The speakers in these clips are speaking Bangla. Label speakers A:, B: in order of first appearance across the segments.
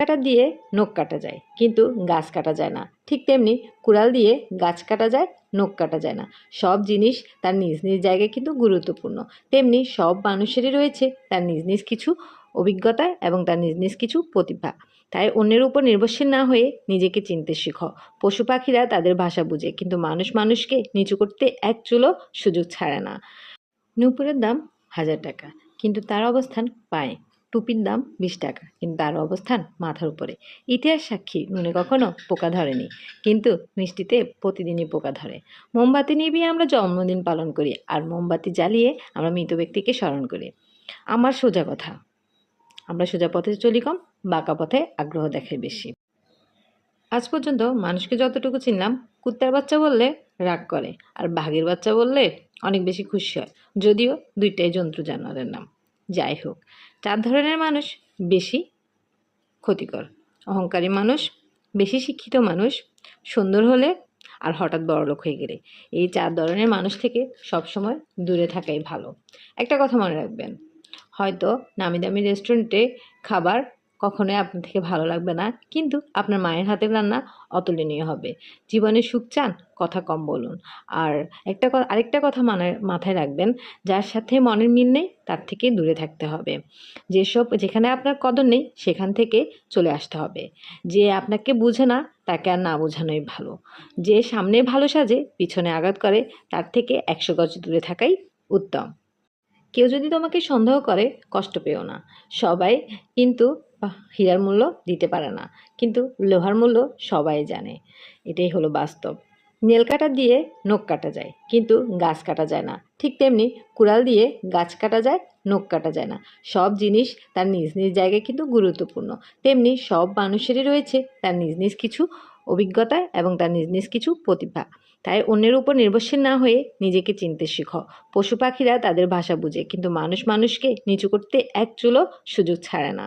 A: কাটা দিয়ে নখ কাটা যায়, কিন্তু গাছ কাটা যায় না। ঠিক তেমনি কুড়াল দিয়ে গাছ কাটা যায়, নখ কাটা যায় না। সব জিনিস তার নিজ নিজ জায়গায় কিন্তু গুরুত্বপূর্ণ। তেমনি সব মানুষেরই রয়েছে তার নিজ নিজ কিছু অভিজ্ঞতা এবং তার নিজ নিজ কিছু প্রতিভা। তাই অন্যের উপর নির্ভরশীল না হয়ে নিজেকে চিনতে শিখো। পশু পাখিরা তাদের ভাষা বুঝে, কিন্তু মানুষ মানুষকে নিচু করতে এক চুলো সুযোগ ছাড়ে না। নূপুরের দাম হাজার টাকা, কিন্তু তার অবস্থান পায়ে টুপির দাম বিশ টাকা, কিন্তু তার অবস্থান মাথার উপরে। ইতিহাস সাক্ষী নুনে কখনো পোকা ধরেনি, কিন্তু মিষ্টিতে প্রতিদিনই পোকা ধরে। মোমবাতি নিভিয়ে আমরা জন্মদিন পালন করি, আর মোমবাতি জ্বালিয়ে আমরা মৃত ব্যক্তিকে স্মরণ করি। আমার সোজা কথা, আমরা সোজা পথে চলি কম, বাঁকা পথে আগ্রহ দেখাই বেশি। আজ পর্যন্ত মানুষকে যতটুকু চিনলাম, কুত্তার বাচ্চা বললে রাগ করে, আর বাঘের বাচ্চা বললে অনেক বেশি খুশি হয়, যদিও দুইটাই জন্তু জানোয়ারের নাম। যাই হোক চার ধরনের মানুষ বেশি ক্ষতিকর। অহংকারী মানুষ, বেশি শিক্ষিত মানুষ, সুন্দর হলে আর হঠাৎ বড়লোক হয়ে গেলে। এই চার ধরনের মানুষ থেকে সবসময় দূরে থাকাই ভালো। একটা কথা মনে রাখবেন, হয়তো নামি দামি রেস্টুরেন্টে খাবার কখনোই আপনার থেকে ভালো লাগবে না। কিন্তু আপনার মায়ের হাতের রান্না অতুলনীয় হবে। জীবনে সুখ চান, কথা কম বলুন। আর একটা আরেকটা কথা মানে মাথায় রাখবেন, যার সাথে মনের মিল নেই, তার থেকে দূরে থাকতে হবে। যেসব, যেখানে আপনার কদর নেই, সেখান থেকে চলে আসতে হবে। যে আপনাকে বুঝে না, তাকে আর না বোঝানোই ভালো। যে সামনে ভালো সাজে, পিছনে আঘাত করে, তার থেকে একশো গজ দূরে থাকাই উত্তম। কেউ যদি তোমাকে সন্দেহ করে, কষ্ট পেও না। সবাই কিন্তু হীরার মূল্য দিতে পারে না। কিন্তু লোহার মূল্য সবাই জানে। এটাই হলো বাস্তব। নেল কাটা দিয়ে নখ কাটা যায়, কিন্তু গাছ কাটা যায় না। ঠিক তেমনি কুড়াল দিয়ে গাছ কাটা যায়, নখ কাটা যায় না। সব জিনিস তার নিজ নিজ জায়গায় কিন্তু গুরুত্বপূর্ণ। তেমনি সব মানুষেরই রয়েছে তার নিজ নিজ কিছু অভিজ্ঞতা এবং তার নিজ নিজ কিছু প্রতিভা। তাই অন্যের উপর নির্ভরশীল না হয়ে নিজেকে চিনতে শিখো। পশু পাখিরা তাদের ভাষা বুঝে, কিন্তু মানুষ মানুষকে নিচু করতে এক চুলো সুযোগ ছাড়ে না।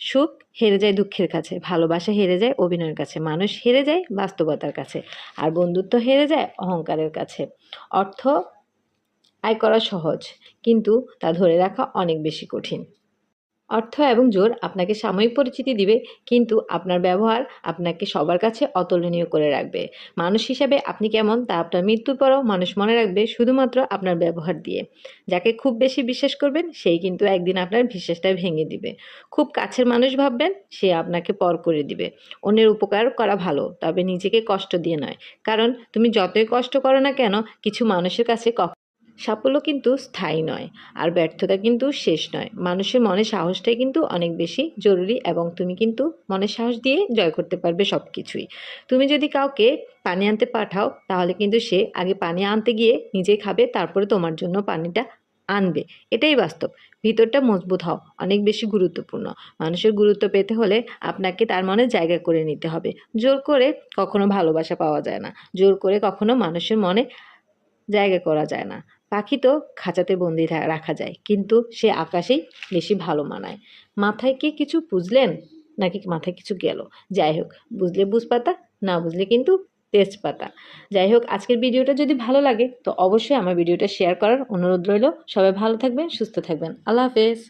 A: সুখ হেরে যায় দুঃখের কাছে, ভালোবাসা হেরে যায় অভিনয়ের কাছে, মানুষ হেরে যায় বাস্তবতার কাছে, আর বন্ধুত্ব হেরে যায় অহংকারের কাছে। অর্থ আয় করা সহজ, কিন্তু তা ধরে রাখা অনেক বেশি কঠিন। অর্থ এবং জোর আপনাকে সাময়িক পরিচিতি দিবে, কিন্তু আপনার ব্যবহার আপনাকে সবার কাছে অতুলনীয় করে রাখবে। মানুষ হিসাবে আপনি কেমন তা আপনার মৃত্যুর পরও মানুষ মনে রাখবে শুধুমাত্র আপনার ব্যবহার দিয়ে। যাকে খুব বেশি বিশ্বাস করবেন, সেই কিন্তু একদিন আপনার বিশ্বাসটা ভেঙে দিবে। খুব কাছের মানুষ ভাববেন, সে আপনাকে পর করে দিবে। অন্যের উপকার করা ভালো, তবে নিজেকে কষ্ট দিয়ে নয়। কারণ তুমি যতই কষ্ট করো না কেন, কিছু মানুষের কাছে সাফল্য কিন্তু স্থায়ী নয়, আর ব্যর্থতা কিন্তু শেষ নয়। মানুষের মনে সাহসটাই কিন্তু অনেক বেশি জরুরি এবং তুমি কিন্তু মনের সাহস দিয়ে জয় করতে পারবে সব কিছুই তুমি যদি কাউকে পানি আনতে পাঠাও, তাহলে কিন্তু সে আগে পানি আনতে গিয়ে নিজে খাবে, তারপরে তোমার জন্য পানিটা আনবে। এটাই বাস্তব। ভিতরটা মজবুত হও, অনেক বেশি গুরুত্বপূর্ণ। মানুষের গুরুত্ব পেতে হলে আপনাকে তার মনে জায়গা করে নিতে হবে। জোর করে কখনো ভালোবাসা পাওয়া যায় না। জোর করে কখনো মানুষের মনে জায়গা করা যায় না। পাখি তো খাঁচাতে বন্দি রাখা যায়, কিন্তু সে আকাশেই বেশি ভালো মানায়। মাথায় কে কিছু বুঝলেন? নাকি মাথায় কিছু গেল? যাই হোক, বুঝলে বুঝপাতা, না বুঝলে কিন্তু তেজপাতা। যাই হোক, আজকের ভিডিওটা যদি ভালো লাগে, তো অবশ্যই আমার ভিডিওটা শেয়ার করার অনুরোধ রইল। সবাই ভালো থাকবেন, সুস্থ থাকবেন। আল্লাহ হাফেজ।